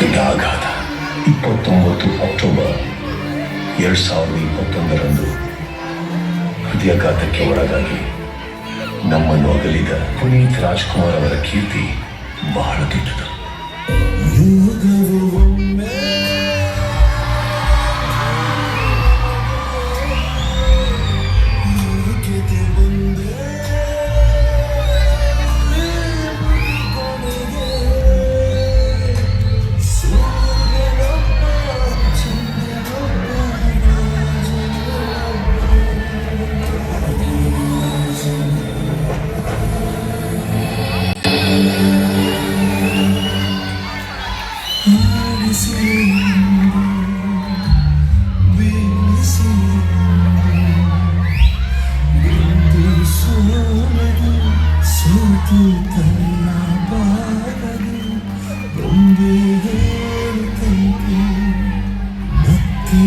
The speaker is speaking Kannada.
ದೊಡ್ಡ ಆಘಾತ ಇಪ್ಪತ್ತೊಂಬತ್ತು ಅಕ್ಟೋಬರ್ ಎರಡು ಸಾವಿರದ ಇಪ್ಪತ್ತೊಂದರಂದು ಹೃದಯಾಘಾತಕ್ಕೆ ಒಳಗಾಗಿ ನಮ್ಮನ್ನು ಅಗಲಿದ ಪುನೀತ್ ರಾಜ್ಕುಮಾರ್ ಅವರ ಕೀರ್ತಿ ಬಹಳ ದೊಡ್ಡದು. ಮತ್ತೆ